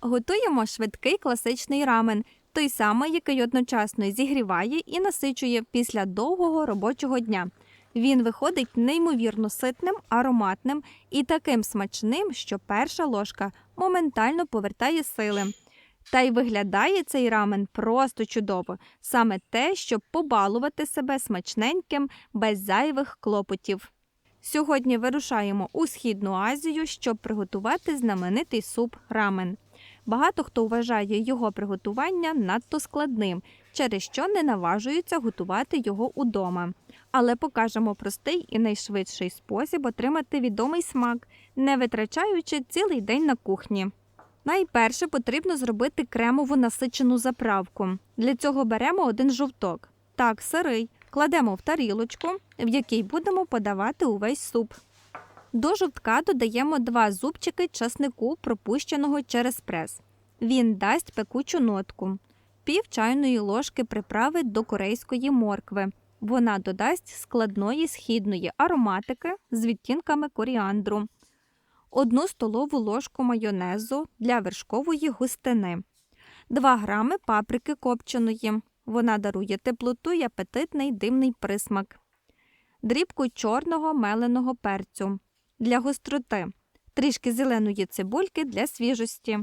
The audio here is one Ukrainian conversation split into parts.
Готуємо швидкий класичний рамен, той самий, який одночасно зігріває і насичує після довгого робочого дня. Він виходить неймовірно ситним, ароматним і таким смачним, що перша ложка моментально повертає сили. Та й виглядає цей рамен просто чудово, саме те, щоб побалувати себе смачненьким без зайвих клопотів. Сьогодні вирушаємо у Східну Азію, щоб приготувати знаменитий суп рамен. Багато хто вважає його приготування надто складним, через що не наважуються готувати його удома. Але покажемо простий і найшвидший спосіб отримати відомий смак, не витрачаючи цілий день на кухні. Найперше потрібно зробити кремову насичену заправку. Для цього беремо один жовток. Так, сирий, кладемо в тарілочку, в якій будемо подавати увесь суп. До жовтка додаємо два зубчики часнику, пропущеного через прес. Він дасть пекучу нотку. Пів чайної ложки приправи до корейської моркви. Вона додасть складної східної ароматики з відтінками коріандру. Одну столову ложку майонезу для вершкової густини, 2 грами паприки копченої. Вона дарує теплоту й апетитний димний присмак. Дрібку чорного меленого перцю для гостроти, трішки зеленої цибульки для свіжості.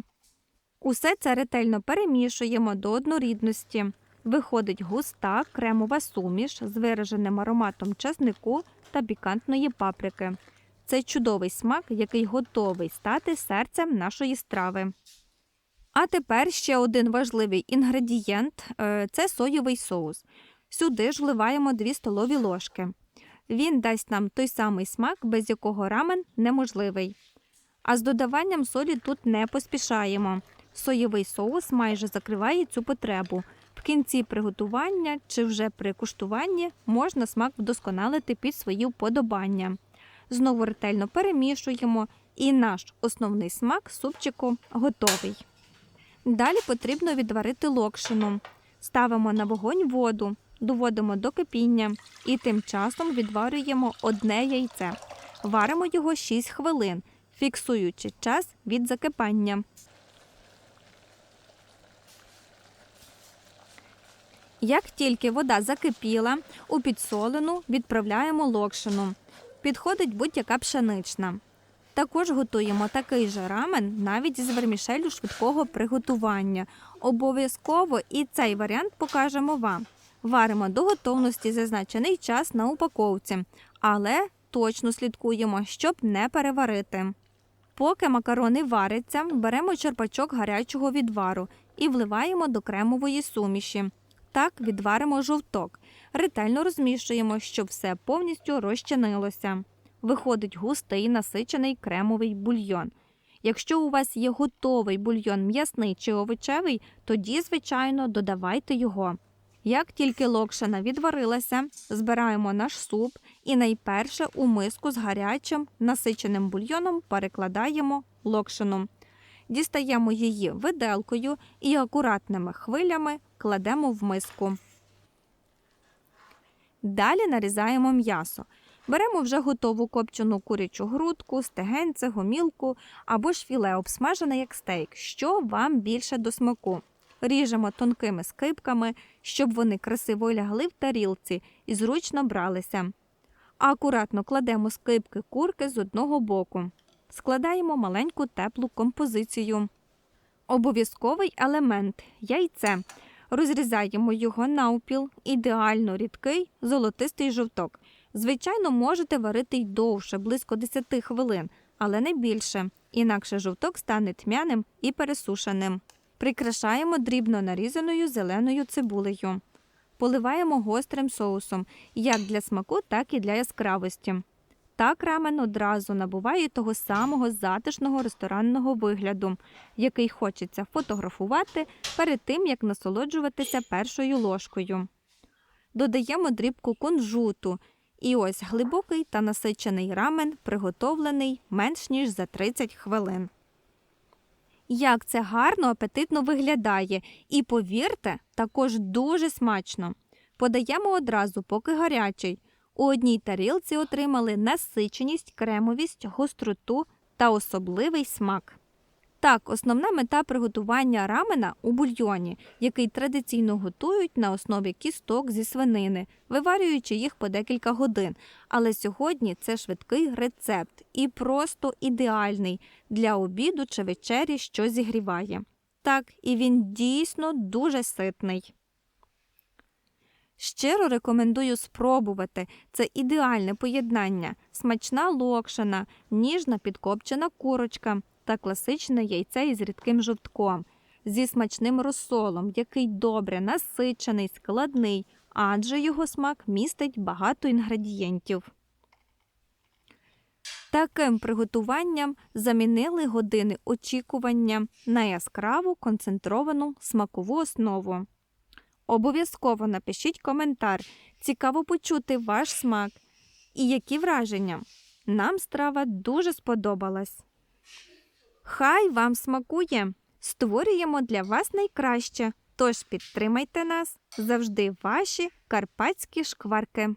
Усе це ретельно перемішуємо до однорідності. Виходить густа кремова суміш з вираженим ароматом часнику та пікантної паприки. Це чудовий смак, який готовий стати серцем нашої страви. А тепер ще один важливий інгредієнт е, це соєвий соус. Сюди ж вливаємо 2 столові ложки. Він дасть нам той самий смак, без якого рамен неможливий. А з додаванням солі тут не поспішаємо. Соєвий соус майже закриває цю потребу. В кінці приготування чи вже при куштуванні можна смак вдосконалити під свої вподобання. Знову ретельно перемішуємо, і наш основний смак супчику готовий. Далі потрібно відварити локшину. Ставимо на вогонь воду, доводимо до кипіння і тим часом відварюємо одне яйце. Варимо його 6 хвилин, фіксуючи час від закипання. Як тільки вода закипіла, у підсолену відправляємо локшину. Підходить будь-яка пшенична. Також готуємо такий же рамен навіть з вермішелю швидкого приготування. Обов'язково і цей варіант покажемо вам. Варимо до готовності зазначений час на упаковці, але точно слідкуємо, щоб не переварити. Поки макарони варяться, беремо черпачок гарячого відвару і вливаємо до кремової суміші. Так відваримо жовток. Ретельно розмішуємо, щоб все повністю розчинилося. Виходить густий насичений кремовий бульйон. Якщо у вас є готовий бульйон м'ясний чи овочевий, тоді, звичайно, додавайте його. Як тільки локшина відварилася, збираємо наш суп і найперше у миску з гарячим насиченим бульйоном перекладаємо локшину. Дістаємо її виделкою і акуратними хвилями кладемо в миску. Далі нарізаємо м'ясо. Беремо вже готову копчену курячу грудку, стегенце, гомілку або ж філе обсмажене як стейк, що вам більше до смаку. Ріжемо тонкими скипками, щоб вони красиво лягли в тарілці і зручно бралися. Акуратно кладемо скипки курки з одного боку. Складаємо маленьку теплу композицію. Обов'язковий елемент яйце. Розрізаємо його навпіл, ідеально рідкий, золотистий жовток. Звичайно, можете варити й довше, близько 10 хвилин, але не більше, інакше жовток стане тьмяним і пересушеним. Прикрашаємо дрібно нарізаною зеленою цибулею. Поливаємо гострим соусом, як для смаку, так і для яскравості. Так рамен одразу набуває того самого затишного ресторанного вигляду, який хочеться фотографувати перед тим, як насолоджуватися першою ложкою. Додаємо дрібку кунжуту, і ось глибокий та насичений рамен приготовлений менш ніж за 30 хвилин. Як це гарно, апетитно виглядає, і повірте, також дуже смачно. Подаємо одразу, поки гарячий. У одній тарілці отримали насиченість, кремовість, гостроту та особливий смак. Так, основна мета приготування рамена у бульйоні, який традиційно готують на основі кісток зі свинини, виварюючи їх по декілька годин. Але сьогодні це швидкий рецепт і просто ідеальний для обіду чи вечері, що зігріває. Так, і він дійсно дуже ситний. Щиро рекомендую спробувати. Це ідеальне поєднання: смачна локшина, ніжна підкопчена курочка та класичне яйце із рідким жовтком, зі смачним розсолом, який добре насичений, складний, адже його смак містить багато інгредієнтів. Таким приготуванням замінили години очікування на яскраву концентровану смакову основу. Обов'язково напишіть коментар. Цікаво почути ваш смак і які враження. Нам страва дуже сподобалась. Хай вам смакує! Створюємо для вас найкраще. Тож підтримайте нас завжди ваші карпатські шкварки.